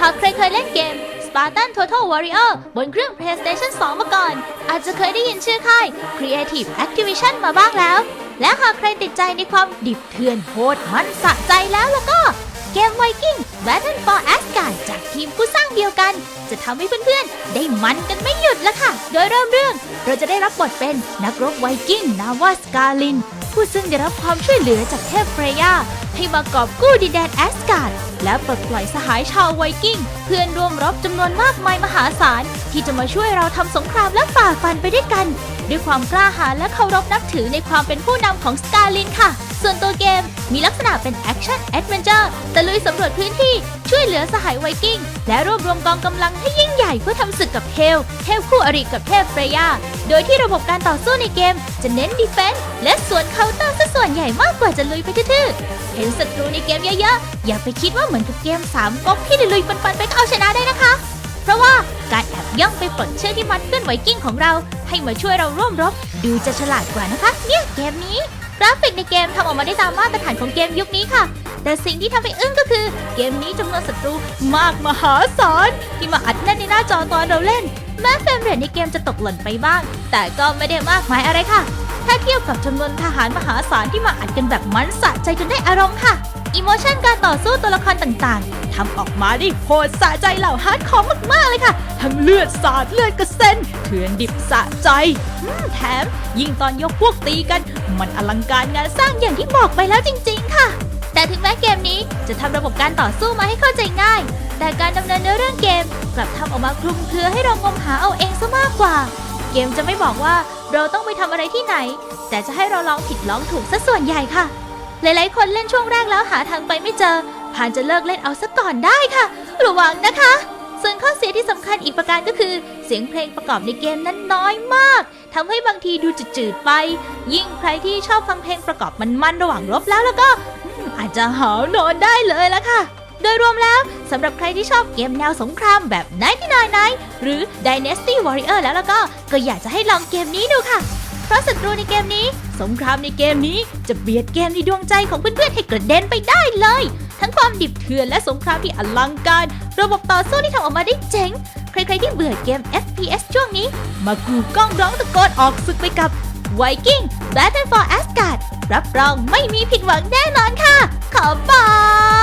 หากใครเคยเล่นเกม Spartan Total Warrior บนเครื่อง PlayStation 2 มาก่อน อาจจะเคยได้ยินชื่อค่าย Creative Activision มาบ้างแล้ว และหากใครติดใจในความดิบเถื่อนโหดมันสะใจแล้วแล้วก็เกม Viking Battle for Asgard จากทีมผู้สร้างเดียวกัน จะทำให้เพื่อนๆ ได้มันกันไม่หยุดละค่ะ โดยเริ่มเรื่อง เราจะได้รับบทเป็นนักรบไวกิ้งนาวาสกาลิน ผู้ซึ่งได้รับความช่วยเหลือจากเทพเฟรยา ให้มากอบกู้ดินแดนแอสการ์ดและปลดปล่อยสหายชาวไวกิ้ง เพื่อนร่วมรบจำนวนมากมายมหาศาล ที่จะมาช่วยเราทำสงครามและฝ่าฟันไปด้วยกัน ด้วยความกล้าหาญและเคารพนับถือในความเป็นผู้นำของสกาลินค่ะ ส่วนตัว มีลักษณะเป็นแอคชั่นแอดเวนเจอร์ตะลุยสำรวจพื้นที่ช่วยเหลือสหายไวกิ้ง และรวบรวมกองกำลังให้ยิ่งใหญ่เพื่อทำศึกกับเทลเทพคู่อริกับเทพเฟรยา โดยที่ระบบการต่อสู้ในเกม จะเน้นดีเฟนส์และสวนเคาน์เตอร์ซะส่วนใหญ่มากกว่าจะลุยไปทื่อๆเห็นศัตรูในเกมเยอะๆ อย่าไปคิดว่าเหมือนกับเกมสามก๊กที่ลุยๆปันๆไปก็เอาชนะได้นะคะ เพราะว่าการแอบย่องไปปลดเชือกที่มัดเพื่อนไวกิ้งของเรา ให้มาช่วยเราร่วมรบ ดูจะฉลาดกว่านะคะ เนี่ยเกมนี้ ราฟิกในเกมทำออกมาได้ตามมาตรฐานของเกมยุคนี้ค่ะ แต่สิ่งที่ทำให้อึ้งก็คือ เกมนี้จำนวนศัตรูมากมหาศาลที่มาอัดแน่นในหน้าจอตอนเราเล่น แม้เฟรมเรทในเกมจะตกหล่นไปบ้าง แต่ก็ไม่ได้มากมายอะไรค่ะ ถ้าเทียบกับจำนวนทหารมหาศาลที่มาอัดกันแบบมันสะใจจนได้อารมณ์ค่ะ อิโมชันการต่อสู้ตัวละครต่างๆทำออกมาได้โหดสะใจเหล่าฮาร์ดคอร์มากๆเลยค่ะ ทั้งเลือดสาดเลือดกระเซ็นเถื่อนดิบสะใจอืมแถม ยิ่งตอนยกพวกตีกัน มันอลังการงานสร้างอย่างที่บอกไปแล้วจริง ๆ ค่ะ แต่ถึงแม้เกมนี้จะทำระบบการต่อสู้มาให้เข้าใจง่าย แต่การดำเนินเนื้อเรื่องเกม กลับทำออกมาคลุมเครือให้เรางมหาเอาเองซะมากกว่า เกมจะไม่บอกว่าเราต้องไปทำอะไรที่ไหน แต่จะให้เราลองผิดลองถูกซะส่วนใหญ่ค่ะ หลายๆ คนเล่นช่วงแรกแล้วหาทางไปไม่เจอ ผ่านจะเลิกเล่นเอาซะก่อนได้ค่ะ ระวังนะคะ ส่วนข้อเสียที่สำคัญอีกประการก็คือ เสียงเพลงประกอบในเกมนั้นน้อยมากทำให้บางทีดูจืดๆไป ยิ่งใครที่ชอบฟังเพลงประกอบมันๆระหว่างรบแล้วแล้วก็ อาจจะหาวนอนได้เลยละค่ะ โดยรวมแล้วสำหรับใครที่ชอบเกมแนวสงครามแบบ99 Night หรือ Dynasty Warrior แล้วแล้วก็ ก็อยากจะให้ลองเกมนี้ดูค่ะ เพราะศัตรูในเกมนี้ สงครามในเกมนี้จะเบียดเกมในดวงใจของเพื่อนๆให้กระเด็นไปได้เลย ทั้งความดิบเถื่อนและสงครามที่อลังการ ระบบต่อสู้ที่ทำออกมาได้เจ๋ง ใครๆที่เบื่อเกม FPS ช่วงนี้ มากูกล้องร้องตะโกนออกศึกไปกับ Viking Battle for Asgard รับรองไม่มีผิดหวังแน่นอนค่ะ ขอบอก